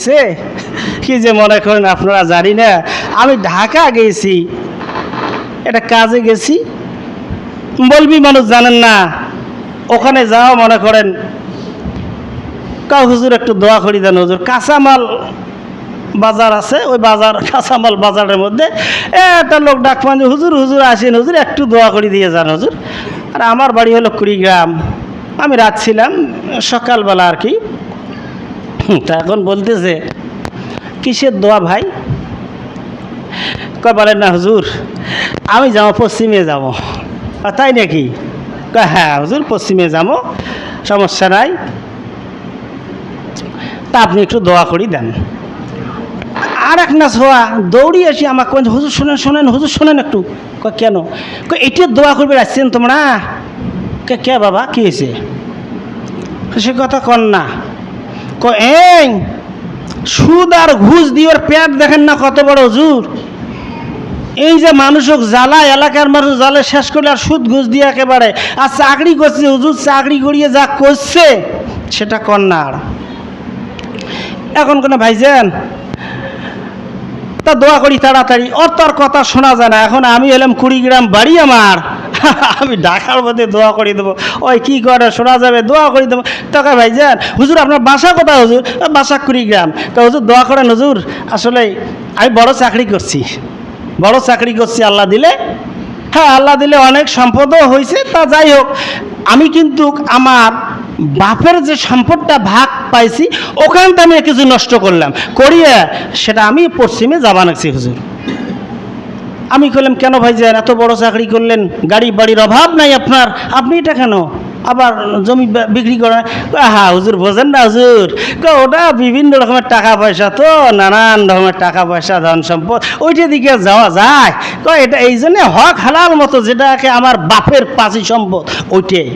সে কি যে মনে করেন আপনারা জানি না। আমি ঢাকা গেছি। এটা কাজে গেছি। বলবি মানুষ জানেন না। ওখানে যাও মনে করেন কাউ হুজুর, একটু দোয়া করি দেন হুজুর। কাঁচামাল বাজার আছে, ওই বাজার, কাঁচামাল বাজারের মধ্যে। একটা লোক ডাক পান হুজুর হুজুর, আসেন হুজুর, একটু দোয়া করে দিয়ে যান হুজুর। আর আমার বাড়ি হলো কুড়িগ্রাম। আমি রাত ছিলাম, সকালবেলা আর কি। তা এখন বলতেছে কিসের দোয়া ভাই? কয় বলেন না হুজুর আমি যাব পশ্চিমে যাব। তাই নাকি? হ্যাঁ হুজুর পশ্চিমে যাব সমস্যা নাই। তা আপনি একটু দোয়া করি দেন। আর এক না ছোয়া দৌড়ি আসি আমাকে বলছে, হুজুর শোনেন শোনেন হুজুর শোনেন একটু। কেন? এটা দোয়া করবে আসছেন তোমরা? কে কে বাবা কী হয়েছে? সে কথা কন না। সুদ আর ঘুষ দিয়ে পেট দেখেন না কত বড় হুজুর এই যে মানুষক জ্বালা, এলাকার মানুষ জ্বালে শেষ করলে আর সুদ ঘুষ দিয়ে একেবারে, আর চাকরি করছে, হুজুর চাকরি করিয়ে যা করছে, সেটা আর। এখন কোনো ভাইজান তা দোয়া করি তাড়াতাড়ি ওর তোর কথা শোনা যায় না। এখন আমি এলাম কুড়ি গ্রাম বাড়ি আমার। আমি ঢাকার মধ্যে দোয়া করে দেবো। ওই কি করে শোনা যাবে দোয়া করে দেবো। টাকা ভাই যান হুজুর আপনার বাসা কোথায় হুজুর? "আ, বাসা কুড়িগ্রাম তা হুজুর দোয়া করেন হুজুর। আসলে আমি বড় চাকরি করছি। বড় চাকরি করছি আল্লাহ দিলে। হ্যাঁ আল্লাহ দিলে অনেক সম্পদও হয়েছে তা যাই হোক। আমি কিন্তু আমার বাপের যে সম্পদটা ভাগ পাইছি ওখান থেকে আমি কিছু নষ্ট করলাম। করিয়ে সেটা আমি পশ্চিমে যাবা নাকছি হুজুর। আমি করলাম কেন ভাই যান? এত বড় চাকরি করলেন, গাড়ি বাড়ির অভাব নাই আপনার। আপনি এটা কেন? আবার জমি বিক্রি করেন হা হুজুর বোঝেন না হুজুর। ওটা বিভিন্ন রকমের টাকা পয়সা তো, নানান রকমের টাকা পয়সা, ধন সম্পদ। ওইটা দিকে যাওয়া যায়। কয়, এটা এই জন্যে হক হালাল মতো যেটাকে আমার বাপের পাশি সম্পদ, ওইটাই।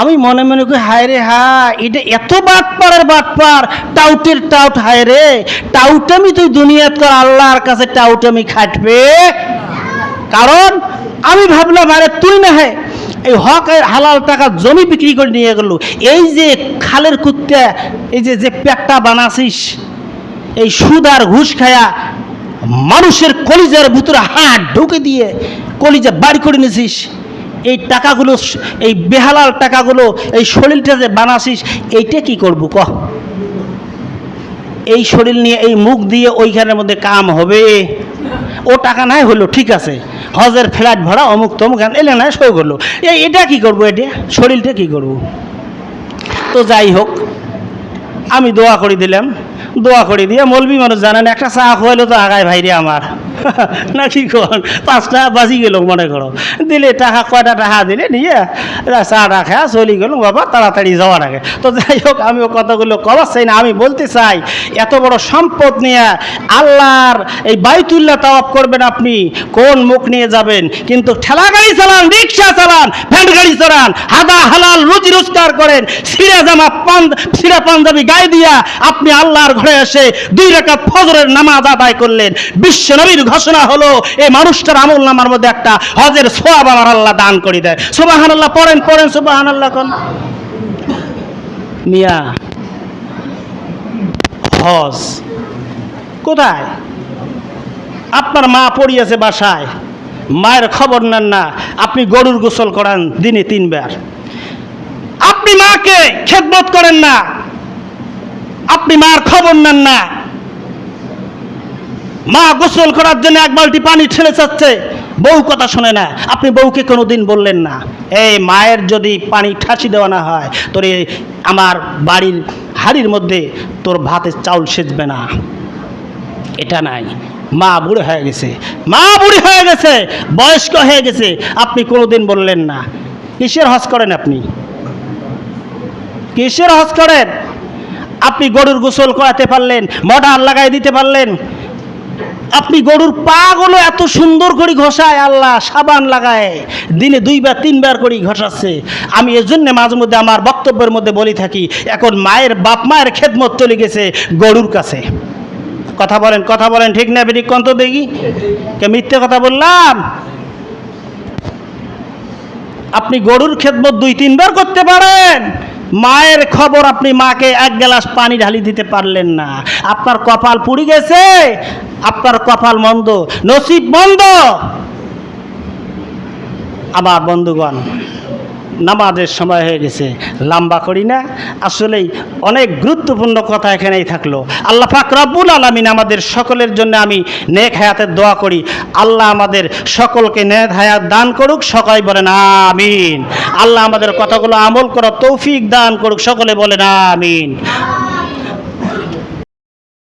আমি মনে মনে করি হায় রে, হায়, এটা এত বাটপাড়ের বাটপার টাউটের টাউট, হায় রে। টাউটামি তুই দুনিয়াত কর, আল্লাহর কাছে টাউটামি খাটবে। কারণ আমি ভাবলাম, আরে তুই না হয় এই হক হালাল টাকা জমি বিক্রি করে নিয়ে গেল। এই যে খালের কুত্তা, এই যে যে পেটটা বানাছিস এই সুদ আর ঘুষ খায়া মানুষের কলিজার ভিতরে হাত ঢুকে দিয়ে কলিজা বাড়ি করে নিয়েছিস। এই টাকাগুলো, এই বেহালাল টাকাগুলো, এই শরীরটা যে বানাছিস এইটা কি করব কহ এই শরীর নিয়ে, এই মুখ দিয়ে ওইখানের মধ্যে কাম হবে। ও টাকা নাই হলো, ঠিক আছে। হজের ফ্ল্যাট ভাড়া, অমুক তমুক এলে নাই, সই করল। এটা কি করব এটা? শরীরটা কি করব? তো যাই হোক, আমি দোয়া করে দিলাম। দোয়া করে দিয়ে মলবি মানুষ জানেন, একটা চা খোয়াইলো তো আগায় ভাইরে আমার না কি কর পাঁচটা বাজি গেল মনে করো। দিলে টাকা, কয়টা টাকা দিলে নিয়ে চাটা খাওয়া চলে গেল, বাবা তাড়াতাড়ি যাওয়ার আগে। তো যাই হোক আমি ও কথাগুলো কবার চাই না, আমি বলতে চাই, এত বড় সম্পদ নিয়ে আল্লাহর এই বাইতুল্লাহ তাওয়াপ করবেন আপনি, কোন মুখ নিয়ে যাবেন? কিন্তু ঠেলা গাড়ি চালান, রিক্সা চালান, ভ্যান গাড়ি চালান, হাদা হালাল রুজি রোজগার করেন, সিরা জামা পান, সিরা পাঞ্জাবি গায়ে দিয়া আপনি আল্লাহর ঘরে এসে দুই রেখা ফজরের নামাজ আদায় করলেন। বিশ্ব নবীর ঘোষণা হলো, এই মানুষটার আমল নামার মধ্যে একটা হজের সোয়াব আমার আল্লাহ দান করে দেয়। সুবাহান আল্লাহ পড়েন পড়েন সুবাহান আল্লাহ কোন। মিয়া, হজ কোথায়? আপনার মা পড়িয়েছে বাসায়। মায়ের খবর নেন না, আপনি গরুর গোসল করান দিনে তিনবার। আপনি মাকে খেদমত করেন না। আপনি মার খবর নেন না। মা গোসল করার জন্য এক বালতি পানি ঠেলে যাচ্ছে, বউ কথা শোনে না। আপনি বউকে কোনোদিন বললেন না। এই মায়ের যদি পানি ঠাসি দেওয়া না হয়, তোর আমার বাড়ির হাড়ির মধ্যে তোর ভাতের চাউল সেজবে না। এটা নাই। মা বুড়ি হয়ে গেছে। মা বুড়ি হয়ে গেছে, বয়স্ক হয়ে গেছে, আপনি কোনোদিন বললেন না। কিসের হজ করেন আপনি? কিসের হজ করেন? আপনি গরুর গোসল করাতে পারলেন মডার লাগাই দিতে পারলেন। আপনি গরুর পাগুলো এত সুন্দর করে ঘষায়, আল্লাহ, সাবান লাগায়। দিনে দুইবার, তিনবার করে ঘষাচ্ছে। আমি এর জন্য মাঝে মধ্যে আমার বক্তব্যের মধ্যে বলি থাকি, এখন মায়ের বাপ, মায়ের খেদমত চলে গেছে গরুর কাছে। কথা বলেন কথা বলেন, ঠিক না বেরিক কন্ত দেখি? কে মিথ্যে কথা বললাম? আপনি গরুর খেদমত দুই, তিনবার করতে পারেন। মায়ের খবর আপনি মাকে এক গ্লাস পানি ঢালি দিতে পারলেন না। আপনার কপাল পুড়ি গেছে, আপনার কপাল মন্দ, নসিব মন্দ। আমার বন্ধুগণ নামাজের সময় হয়ে গেছে। লম্বা করি না। আসলেই অনেক গুরুত্বপূর্ণ কথা এখানেই থাকল। আল্লাহ পাক রাব্বুল আলমিন আমাদের সকলের জন্য আমি নেক হায়াতের দোয়া করি। আল্লাহ আমাদের সকলকে নেক হায়াত দান করুক সকাই বলেন আমিন। আল্লাহ আমাদের কথাগুলো আমল করা তৌফিক দান করুক, সকলে বলেন আমিন।